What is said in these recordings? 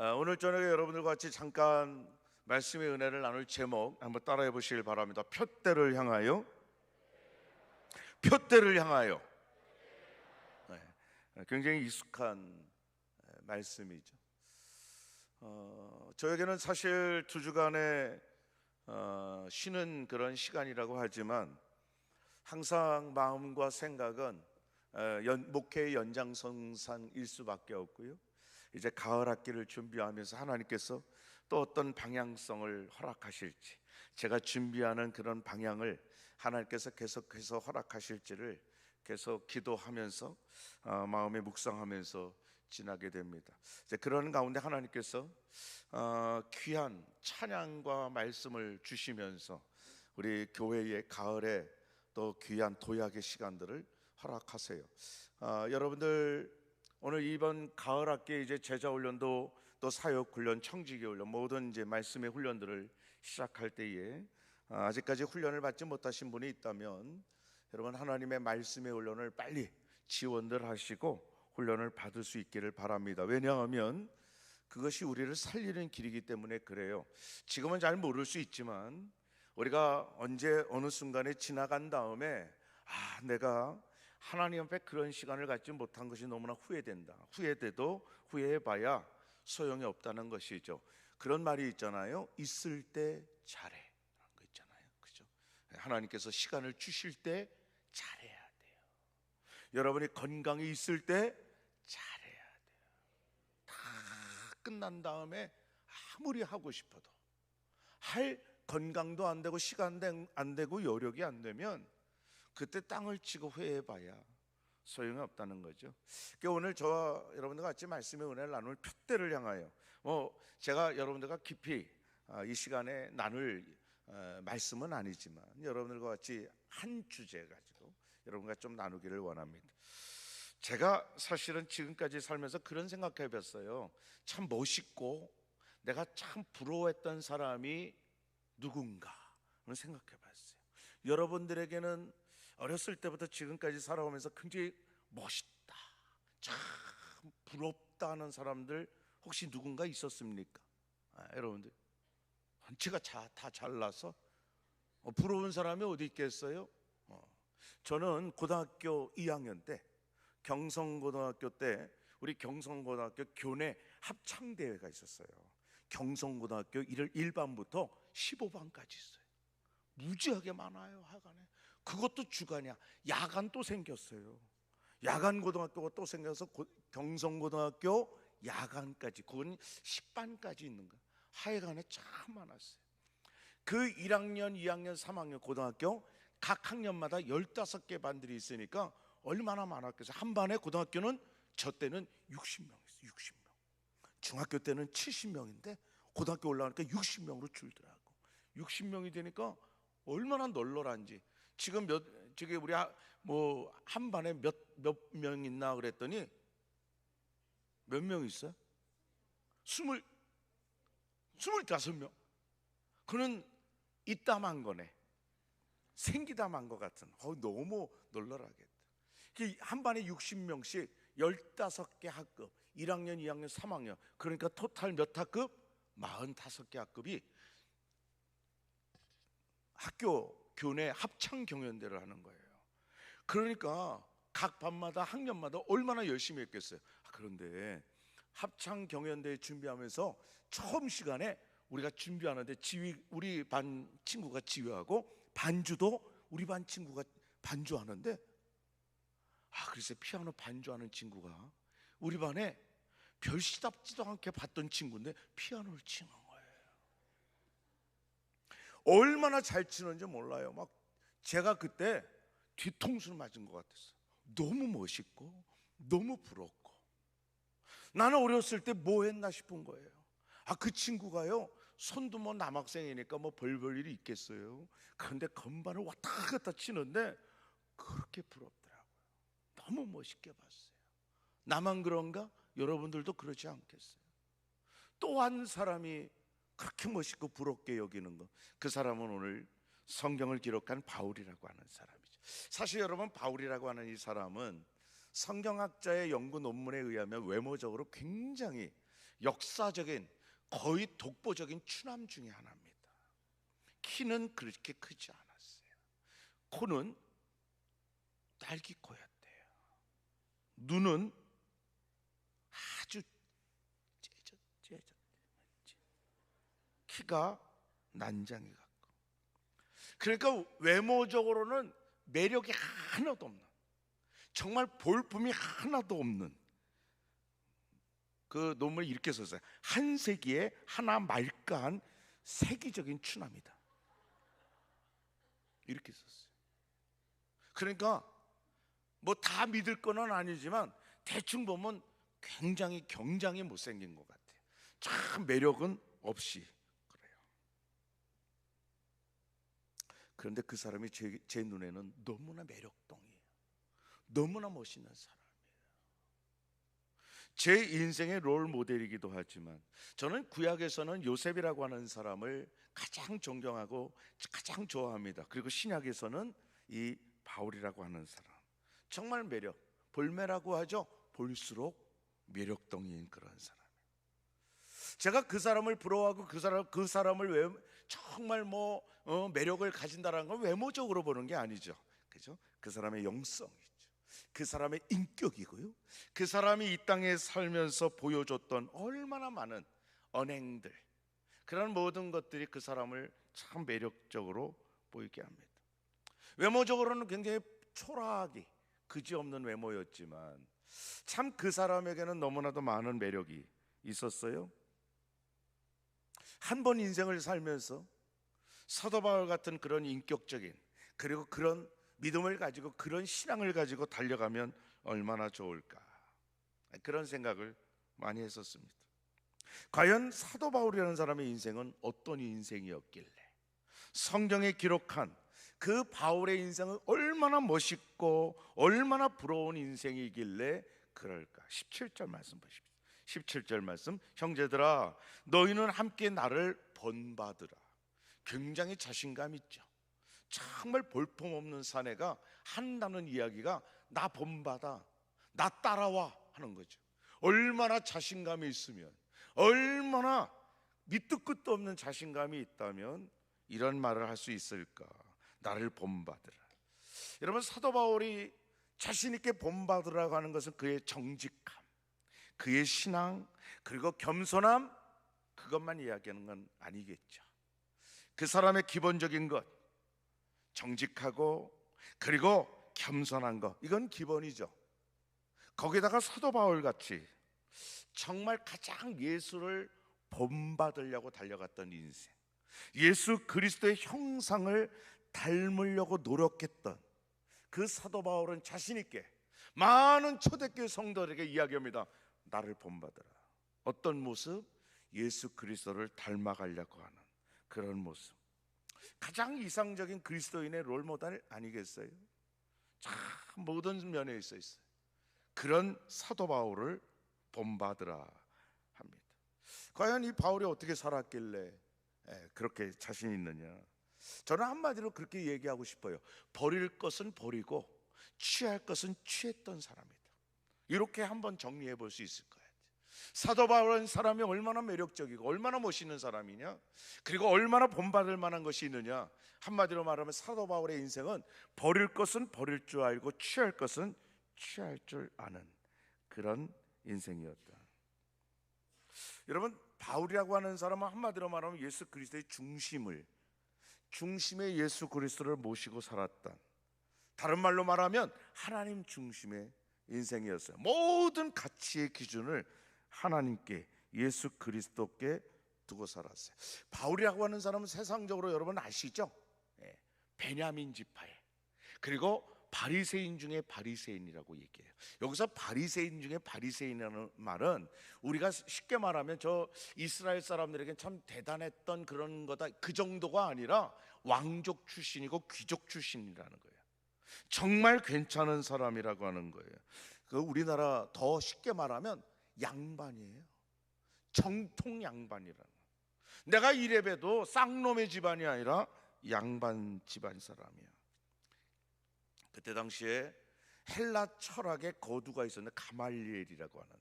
아, 오늘 저녁에 여러분들과 같이 잠깐 말씀의 은혜를 나눌 제목 한번 따라해 보시길 바랍니다. 표대를 향하여 표대를 향하여 네, 굉장히 익숙한 말씀이죠. 어, 저에게는 사실 두 주간의 어, 쉬는 그런 시간이라고 하지만 항상 마음과 생각은 어, 연, 목회의 연장선상일 수밖에 없고요. 이제 가을 학기를 준비하면서 하나님께서 또 어떤 방향성을 허락하실지 제가 준비하는 그런 방향을 하나님께서 계속해서 허락하실지를 계속 기도하면서 어, 마음에 묵상하면서 지나게 됩니다. 이제 그런 가운데 하나님께서 어, 귀한 찬양과 말씀을 주시면서 우리 교회의 가을에 또 귀한 도약의 시간들을 허락하세요. 어, 여러분들 오늘 이번 가을 학기 이제 제자 훈련도 또 사역 훈련, 청지기 훈련 모든 이제 말씀의 훈련들을 시작할 때에 어, 아직까지 훈련을 받지 못하신 분이 있다면 여러분 하나님의 말씀의 훈련을 빨리 지원들 하시고 훈련을 받을 수 있기를 바랍니다. 왜냐하면 그것이 우리를 살리는 길이기 때문에 그래요. 지금은 잘 모를 수 있지만 우리가 언제 어느 순간에 지나간 다음에 아, 내가 하나님 앞에 그런 시간을 갖지 못한 것이 너무나 후회된다. 후회돼도 후회해봐야 소용이 없다는 것이죠. 그런 말이 있잖아요. 있을 때 잘해. 라는 거 있잖아요. 그죠? 하나님께서 시간을 주실 때 잘해야 돼요. 여러분이 건강이 있을 때 잘해야 돼요. 다 끝난 다음에 아무리 하고 싶어도 할 건강도 안 되고 시간 안 되고 여력이 안 되면 그때 땅을 치고 회해봐야 소용이 없다는 거죠. 그러니까 오늘 저와 여러분들과 같이 말씀의 은혜를 나눌 표대를 향하여 뭐 제가 여러분들과 깊이 아, 이 시간에 나눌 어, 말씀은 아니지만 여러분들과 같이 한 주제 가지고 여러분과 좀 나누기를 원합니다. 제가 사실은 지금까지 살면서 그런 생각해 봤어요. 참 멋있고 내가 참 부러워했던 사람이 누군가 생각해 봤어요. 여러분들에게는 어렸을 때부터 지금까지 살아오면서 굉장히 멋있다, 참 부럽다 하는 사람들 혹시 누군가 있었습니까? 아, 여러분들 전체가 다 잘나서 어, 부러운 사람이 어디 있겠어요? 어. 저는 고등학교 2학년 때 경성고등학교 때 우리 경성고등학교 교내 합창대회가 있었어요. 경성고등학교 1반부터 15반까지 있어요. 무지하게 많아요, 하간에. 그것도 주간이야. 야간 또 생겼어요. 야간 고등학교가 또 생겨서 경성고등학교 야간까지 그건 10반까지 있는 거야. 하여간에 참 많았어요. 그 1학년, 2학년, 3학년 고등학교 각 학년마다 15개 반들이 있으니까 얼마나 많았겠어요. 한 반에 고등학교는 저 때는 60명 있어요. 60명. 중학교 때는 70명인데 고등학교 올라가니까 60명으로 줄더라고. 60명이 되니까 얼마나 널널한지. 지금 몇 저기 우리 뭐 한 반에 몇 몇 명 있나 그랬더니 몇 명 있어요? 스물 스물다섯 명. 그는 있다만 거네. 생기다만 거 같은. 어 너무 놀라라겠다. 한 반에 60명씩 15개 학급, 1학년, 2학년, 3학년. 그러니까 토탈 몇 학급? 45개 학급이 학교 교내 합창 경연대를 하는 거예요. 그러니까 각 반마다 학년마다 얼마나 열심히 했겠어요. 아, 그런데 합창 경연대 준비하면서 처음 시간에 우리가 준비하는데 지휘 우리 반 친구가 지휘하고 반주도 우리 반 친구가 반주하는데 아 글쎄 피아노 반주하는 친구가 우리 반에 별 시답지도 않게 봤던 친구인데 피아노를 치는 얼마나 잘 치는지 몰라요. 막 제가 그때 뒤통수를 맞은 것 같았어요. 너무 멋있고 너무 부럽고 나는 어렸을 때 뭐 했나 싶은 거예요. 아 그 친구가요 손도 뭐 남학생이니까 뭐 벌벌 일이 있겠어요. 그런데 건반을 왔다 갔다 치는데 그렇게 부럽더라고요. 너무 멋있게 봤어요. 나만 그런가? 여러분들도 그렇지 않겠어요? 또 한 사람이 그렇게 멋있고 부럽게 여기는 것. 그 사람은 오늘 성경을 기록한 바울이라고 하는 사람이죠. 사실 여러분 바울이라고 하는 이 사람은 성경학자의 연구 논문에 의하면 외모적으로 굉장히 역사적인 거의 독보적인 추남 중의 하나입니다. 키는 그렇게 크지 않았어요. 코는 딸기코였대요. 눈은 아주 째졌 째졌 키가 난장이 같고 그러니까 외모적으로는 매력이 하나도 없는 정말 볼품이 하나도 없는 그 논문을 이렇게 썼어요. 한 세기에 하나 말까한 세계적인 추남이다. 이렇게 썼어요. 그러니까 뭐 다 믿을 거는 아니지만 대충 보면 굉장히 경장이 못생긴 것 같아요. 참 매력은 없이 그래요. 그런데 그 사람이 제, 제 눈에는 너무나 매력덩이에요. 너무나 멋있는 사람이에요. 제 인생의 롤 모델이기도 하지만 저는 구약에서는 요셉이라고 하는 사람을 가장 존경하고 가장 좋아합니다. 그리고 신약에서는 이 바울이라고 하는 사람 정말 매력 볼매라고 하죠. 볼수록 매력덩이인 그런 사람. 제가 그 사람을 부러워하고 그 사람 그 사람을 왜 정말 뭐 어, 매력을 가진다라는 건 외모적으로 보는 게 아니죠. 그죠? 그 사람의 영성이죠. 그 사람의 인격이고요. 그 사람이 이 땅에 살면서 보여줬던 얼마나 많은 언행들 그런 모든 것들이 그 사람을 참 매력적으로 보이게 합니다. 외모적으로는 굉장히 초라하게 그지없는 외모였지만 참 그 사람에게는 너무나도 많은 매력이 있었어요. 한 번 인생을 살면서 사도 바울 같은 그런 인격적인 그리고 그런 믿음을 가지고 그런 신앙을 가지고 달려가면 얼마나 좋을까 그런 생각을 많이 했었습니다. 과연 사도 바울이라는 사람의 인생은 어떤 인생이었길래 성경에 기록한 그 바울의 인생은 얼마나 멋있고 얼마나 부러운 인생이길래 그럴까? 17절 말씀 보십시오. 17절 말씀 형제들아 너희는 함께 나를 본받으라. 굉장히 자신감 있죠. 정말 볼품없는 사내가 한다는 이야기가 나 본받아 나 따라와 하는 거죠. 얼마나 자신감이 있으면 얼마나 밑도 끝도 없는 자신감이 있다면 이런 말을 할 수 있을까? 나를 본받으라. 여러분 사도 바울이 자신 있게 본받으라고 하는 것은 그의 정직함, 그의 신앙, 그리고 겸손함 그것만 이야기하는 건 아니겠죠. 그 사람의 기본적인 것 정직하고 그리고 겸손한 것 이건 기본이죠. 거기다가 사도 바울 같이 정말 가장 예수를 본받으려고 달려갔던 인생. 예수 그리스도의 형상을 닮으려고 노력했던 그 사도 바울은 자신 있게 많은 초대교회 성도들에게 이야기합니다. 나를 본받으라. 어떤 모습? 예수 그리스도를 닮아가려고 하는 그런 모습. 가장 이상적인 그리스도인의 롤 모델 아니겠어요? 참 모든 면에 있어 있어요. 그런 사도 바울을 본받으라 합니다. 과연 이 바울이 어떻게 살았길래 예, 그렇게 자신 있느냐? 저는 한마디로 그렇게 얘기하고 싶어요. 버릴 것은 버리고 취할 것은 취했던 사람이다. 이렇게 한번 정리해 볼 수 있을 거예요. 사도 바울은 사람이 얼마나 매력적이고 얼마나 멋있는 사람이냐? 그리고 얼마나 본받을 만한 것이 있느냐? 한마디로 말하면 사도 바울의 인생은 버릴 것은 버릴 줄 알고 취할 것은 취할 줄 아는 그런 인생이었다. 여러분 바울이라고 하는 사람은 한마디로 말하면 예수 그리스도의 중심을 중심의 예수 그리스도를 모시고 살았다 다른 말로 말하면 하나님 중심의 인생이었어요 모든 가치의 기준을 하나님께 예수 그리스도께 두고 살았어요. 바울이라고 하는 사람은 세상적으로 여러분 아시죠? 예, 베냐민 지파에 그리고 바리새인 중에 바리새인이라고 얘기해요. 여기서 바리새인 중에 바리새인이라는 말은 우리가 쉽게 말하면 저 이스라엘 사람들에게 참 대단했던 그런 거다 그 정도가 아니라 왕족 출신이고 귀족 출신이라는 거예요. 정말 괜찮은 사람이라고 하는 거예요. 그 우리나라 더 쉽게 말하면 양반이에요. 정통 양반이라는. 내가 이래봬도 쌍놈의 집안이 아니라 양반 집안 사람이야. 그때 당시에 헬라 철학의 거두가 있었는데 가말리엘이라고 하는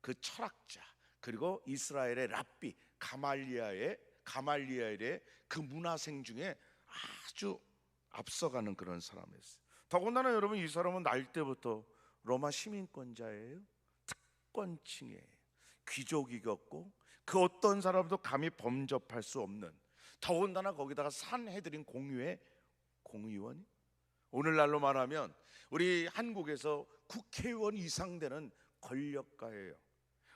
그 철학자, 그리고 이스라엘의 랍비 가말리아의 가말리엘의 그 문화생 중에 아주 앞서가는 그런 사람이었어요. 더군다나 여러분 이 사람은 날 때부터 로마 시민권자예요. 특권층이에요. 귀족이었고 그 어떤 사람도 감히 범접할 수 없는 더군다나 거기다가 산해드린 공유의 공의원 오늘날로 말하면 우리 한국에서 국회의원 이상 되는 권력가예요.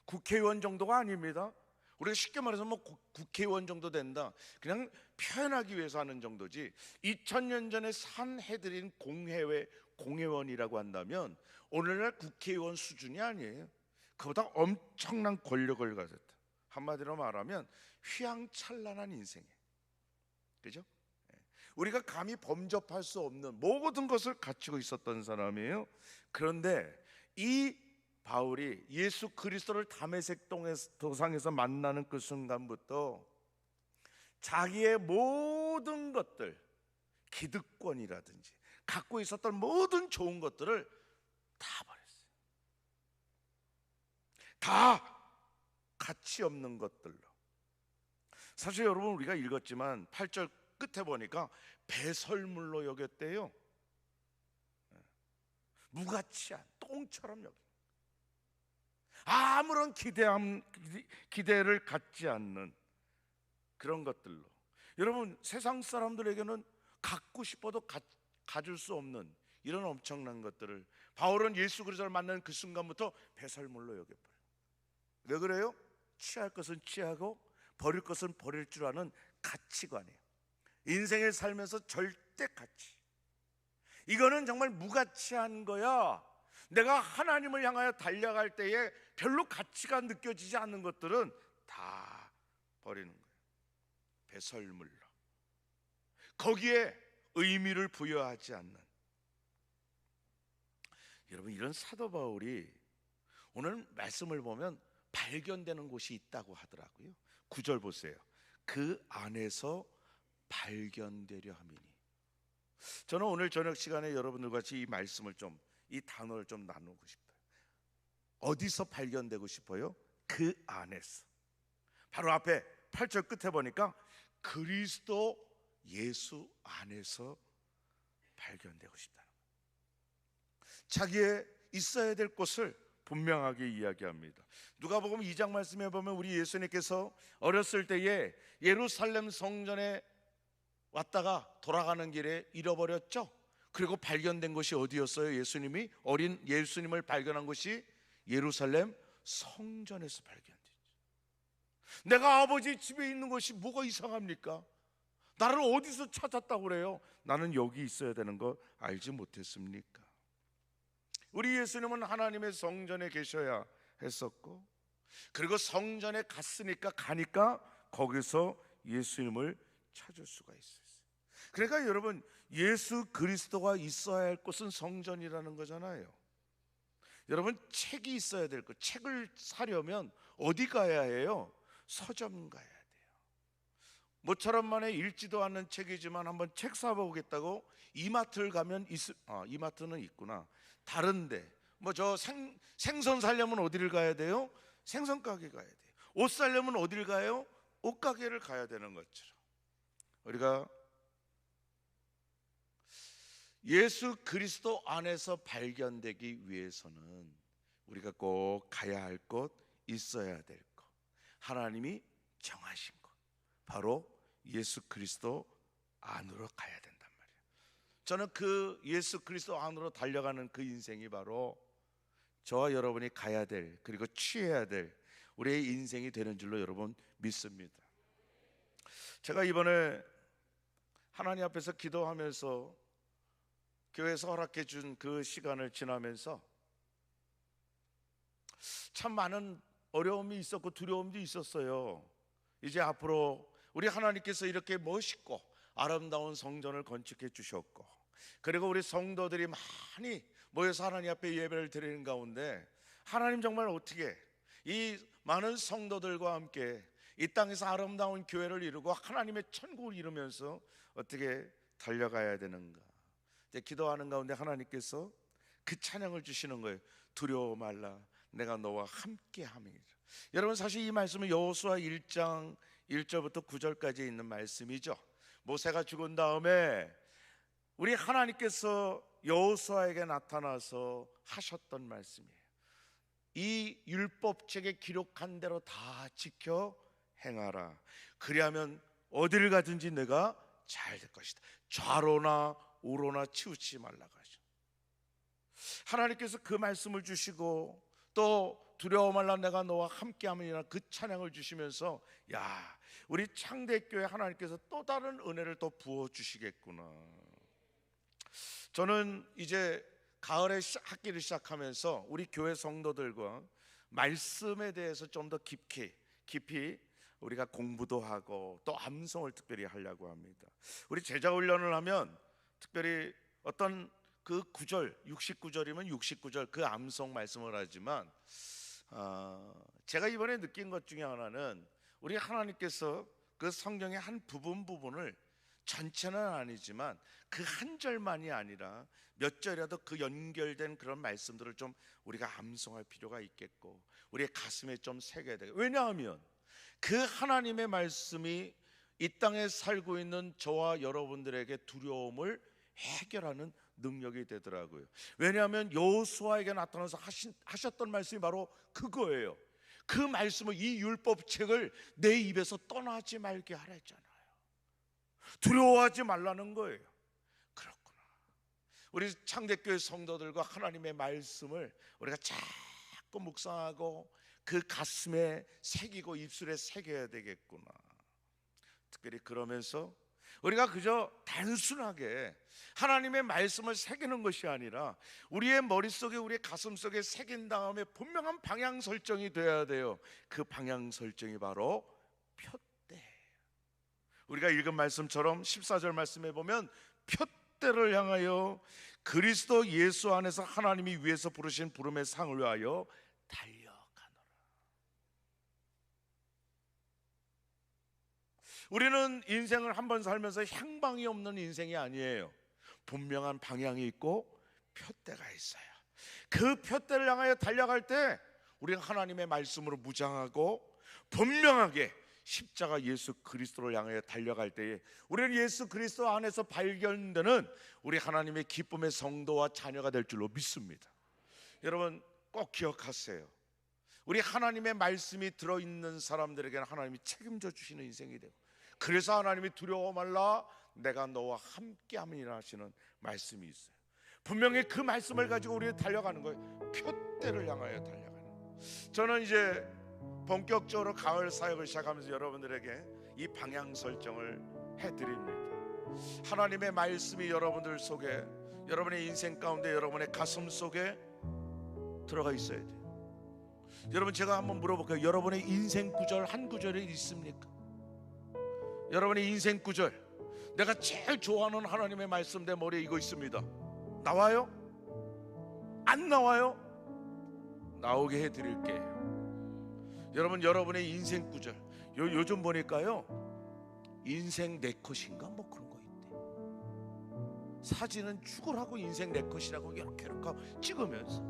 국회의원 정도가 아닙니다. 우리가 쉽게 말해서 뭐 국회의원 정도 된다. 그냥 표현하기 위해서 하는 정도지. 2000년 전에 산해드린 공회회 공회원이라고 한다면 오늘날 국회의원 수준이 아니에요. 그보다 엄청난 권력을 가졌다. 한마디로 말하면 휘황찬란한 인생이에요. 그죠? 예. 우리가 감히 범접할 수 없는 모든 것을 갖추고 있었던 사람이에요. 그런데 이 바울이 예수 그리스도를 담에색 도상에서 만나는 그 순간부터 자기의 모든 것들 기득권이라든지 갖고 있었던 모든 좋은 것들을 다 버렸어요. 다 가치 없는 것들로. 사실 여러분 우리가 읽었지만 8절 끝에 보니까 배설물로 여겼대요. 무가치한 똥처럼 여기. 아무런 기대함 기대를 갖지 않는 그런 것들로 여러분 세상 사람들에게는 갖고 싶어도 가, 가질 수 없는 이런 엄청난 것들을 바울은 예수 그리스도를 만나는 그 순간부터 배설물로 여겨버려요. 왜 그래요? 취할 것은 취하고 버릴 것은 버릴 줄 아는 가치관이에요. 인생을 살면서 절대 가치. 이거는 정말 무가치한 거야. 내가 하나님을 향하여 달려갈 때에 별로 가치가 느껴지지 않는 것들은 다 버리는 거예요. 배설물로. 거기에 의미를 부여하지 않는. 여러분 이런 사도 바울이 오늘 말씀을 보면 발견되는 곳이 있다고 하더라고요. 구절 보세요. 그 안에서 발견되려 함이니. 저는 오늘 저녁 시간에 여러분들 같이 이 말씀을 좀 이 단어를 좀 나누고 싶어요. 어디서 발견되고 싶어요? 그 안에서. 바로 앞에 8절 끝에 보니까 그리스도 예수 안에서 발견되고 싶다는 거예요. 자기의 있어야 될 곳을 분명하게 이야기합니다. 누가복음 2장 말씀에 보면 우리 예수님께서 어렸을 때에 예루살렘 성전에 왔다가 돌아가는 길에 잃어버렸죠. 그리고 발견된 곳이 어디였어요? 예수님이 어린 예수님을 발견한 곳이 예루살렘 성전에서 발견됐죠. 내가 아버지 집에 있는 것이 뭐가 이상합니까? 나를 어디서 찾았다고 그래요? 나는 여기 있어야 되는 거 알지 못했습니까? 우리 예수님은 하나님의 성전에 계셔야 했었고 그리고 성전에 갔으니까 가니까 거기서 예수님을 찾을 수가 있었어요. 그러니까 여러분 예수 그리스도가 있어야 할 곳은 성전이라는 거잖아요. 여러분 책이 있어야 될 것. 책을 사려면 어디 가야 해요? 서점 가야 돼요. 모처럼 만에 읽지도 않는 책이지만 한번 책 사보겠다고 이마트를 가면 있, 아, 이마트는 있구나. 다른데 뭐 저 생선 살려면 어디를 가야 돼요? 생선 가게 가야 돼요. 옷 살려면 어디를 가요? 옷 가게를 가야 되는 것처럼 우리가 예수 그리스도 안에서 발견되기 위해서는 우리가 꼭 가야 할 곳, 있어야 될 것, 하나님이 정하신 것, 바로 예수 그리스도 안으로 가야 된단 말이에요. 저는 그 예수 그리스도 안으로 달려가는 그 인생이 바로 저와 여러분이 가야 될 그리고 취해야 될 우리의 인생이 되는 줄로 여러분 믿습니다. 제가 이번에 하나님 앞에서 기도하면서 교회에서 허락해 준 그 시간을 지나면서 참 많은 어려움이 있었고 두려움도 있었어요. 이제 앞으로 우리 하나님께서 이렇게 멋있고 아름다운 성전을 건축해 주셨고 그리고 우리 성도들이 많이 모여서 하나님 앞에 예배를 드리는 가운데 하나님 정말 어떻게 이 많은 성도들과 함께 이 땅에서 아름다운 교회를 이루고 하나님의 천국을 이루면서 어떻게 달려가야 되는가 기도하는 가운데 하나님께서 그 찬양을 주시는 거예요. 두려워 말라. 내가 너와 함께 함이니라. 여러분 사실 이 말씀은 여호수아 1장 1절부터 9절까지 있는 말씀이죠. 모세가 죽은 다음에 우리 하나님께서 여호수아에게 나타나서 하셨던 말씀이에요. 이 율법책에 기록한 대로 다 지켜 행하라. 그리하면 어디를 가든지 내가 잘 될 것이다. 좌로나 우로나 치우치지 말라고 하죠. 하나님께서 그 말씀을 주시고 또 두려워 말라 내가 너와 함께함이라 그 찬양을 주시면서 야 우리 창대교회 하나님께서 또 다른 은혜를 또 부어 주시겠구나. 저는 이제 가을에 시- 학기를 시작하면서 우리 교회 성도들과 말씀에 대해서 좀 더 깊이 깊이 우리가 공부도 하고 또 암송을 특별히 하려고 합니다. 우리 제자 훈련을 하면 특별히 어떤 그 구절 69절이면 69절 그 암송 말씀을 하지만 어, 제가 이번에 느낀 것 중에 하나는 우리 하나님께서 그 성경의 한 부분 부분을 전체는 아니지만 그 한 절만이 아니라 몇 절이라도 그 연결된 그런 말씀들을 좀 우리가 암송할 필요가 있겠고 우리의 가슴에 좀 새겨야 되고 왜냐하면 그 하나님의 말씀이 이 땅에 살고 있는 저와 여러분들에게 두려움을 해결하는 능력이 되더라고요. 왜냐하면 여호수아에게 나타나서 하신, 하셨던 말씀이 바로 그거예요. 그 말씀을 이 율법책을 내 입에서 떠나지 말게 하랬잖아요. 두려워하지 말라는 거예요. 그렇구나. 우리 창대교회 성도들과 하나님의 말씀을 우리가 자꾸 묵상하고 그 가슴에 새기고 입술에 새겨야 되겠구나. 특별히 그러면서 우리가 그저 단순하게 하나님의 말씀을 새기는 것이 아니라 우리의 머릿속에 우리의 가슴속에 새긴 다음에 분명한 방향 설정이 돼야 돼요. 그 방향 설정이 바로 표대. 우리가 읽은 말씀처럼 14절 말씀에 보면 표대를 향하여 그리스도 예수 안에서 하나님이 위에서 부르신 부름의 상을 위하여 달려가노라. 우리는 인생을 한 번 살면서 향방이 없는 인생이 아니에요. 분명한 방향이 있고 표대가 있어요. 그 표대를 향하여 달려갈 때 우리는 하나님의 말씀으로 무장하고 분명하게 십자가 예수 그리스도를 향하여 달려갈 때에 우리는 예수 그리스도 안에서 발견되는 우리 하나님의 기쁨의 성도와 자녀가 될 줄로 믿습니다. 여러분 꼭 기억하세요. 우리 하나님의 말씀이 들어 있는 사람들에게는 하나님이 책임져 주시는 인생이 되고 그래서 하나님이 두려워 말라 내가 너와 함께 함이라 하시는 말씀이 있어요. 분명히 그 말씀을 가지고 우리는 달려가는 거예요. 표대를 향하여 달려가는. 저는 이제 본격적으로 가을 사역을 시작하면서 여러분들에게 이 방향 설정을 해드립니다. 하나님의 말씀이 여러분들 속에 여러분의 인생 가운데 여러분의 가슴 속에 들어가 있어야 돼요. 여러분 제가 한번 물어볼까요? 여러분의 인생 구절 한 구절이 있습니까? 여러분의 인생 구절 내가 제일 좋아하는 하나님의 말씀 내 머리에 이거 있습니다. 나와요? 안 나와요? 나오게 해 드릴게요. 여러분 여러분의 인생 구절 요, 요즘 보니까요 인생 내 컷인가 뭐 그런 거 있대. 사진은 죽으라고 인생 내 컷이라고 이렇게 이렇게 찍으면서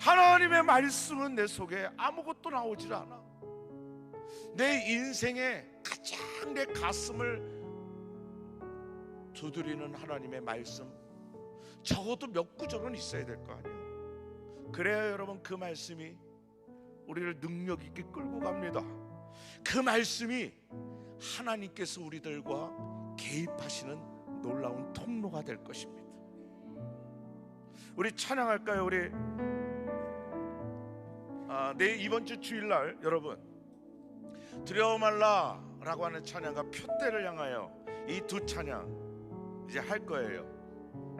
하나님의 말씀은 내 속에 아무것도 나오질 않아. 내 인생에 가장 내 가슴을 두드리는 하나님의 말씀 적어도 몇 구절은 있어야 될 거 아니에요. 그래야 여러분 그 말씀이 우리를 능력 있게 끌고 갑니다. 그 말씀이 하나님께서 우리들과 개입하시는 놀라운 통로가 될 것입니다. 우리 찬양할까요? 우리 아, 내 이번 주 주일날 여러분 두려워 말라라고 하는 찬양과 표대를 향하여 이 두 찬양 이제 할 거예요.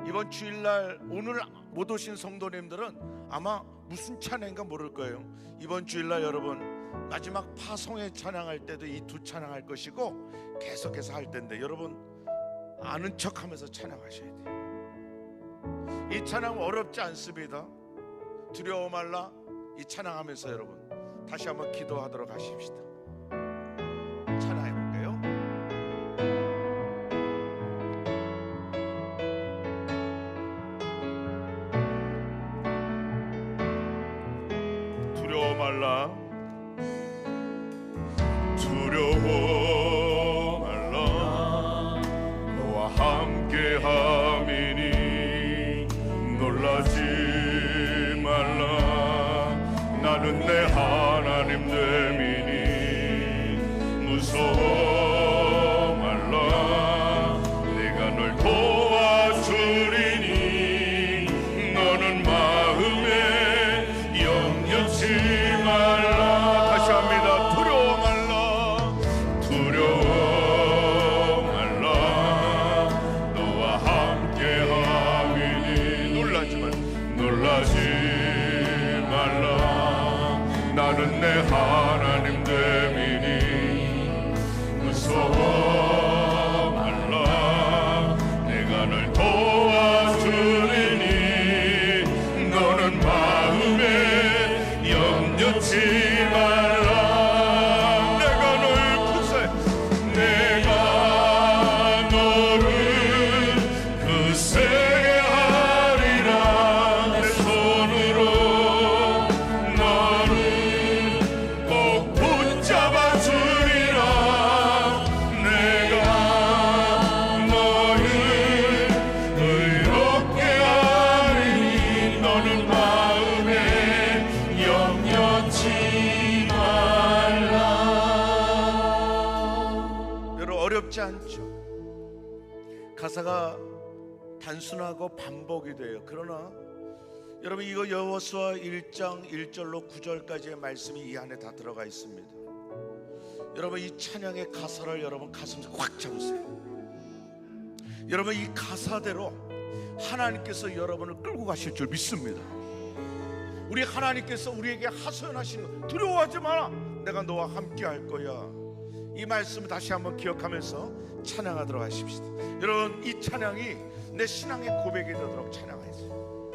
이번 주일날 오늘 못 오신 성도님들은 아마 무슨 찬양인가 모를 거예요. 이번 주일날 여러분 마지막 파송의 찬양할 때도 이 두 찬양할 것이고 계속해서 할 텐데 여러분 아는 척하면서 찬양하셔야 돼요. 이 찬양 어렵지 않습니다. 두려워 말라 이 찬양하면서 여러분 다시 한번 기도하도록 하십시다. 하는 내 하. 염려치 말라 여러분 어렵지 않죠 가사가 단순하고 반복이 돼요 그러나 여러분 이거 여호수아 1장 1절로 9절까지의 말씀이 이 안에 다 들어가 있습니다. 여러분 이 찬양의 가사를 여러분 가슴에 확 잡으세요. 여러분 이 가사대로 하나님께서 여러분을 끌고 가실 줄 믿습니다. 우리 하나님께서 우리에게 하소연하시는 거 두려워하지 마라. 내가 너와 함께 할 거야. 이 말씀을 다시 한번 기억하면서 찬양하도록 하십시다. 여러분 이 찬양이 내 신앙의 고백이 되도록 찬양하세요.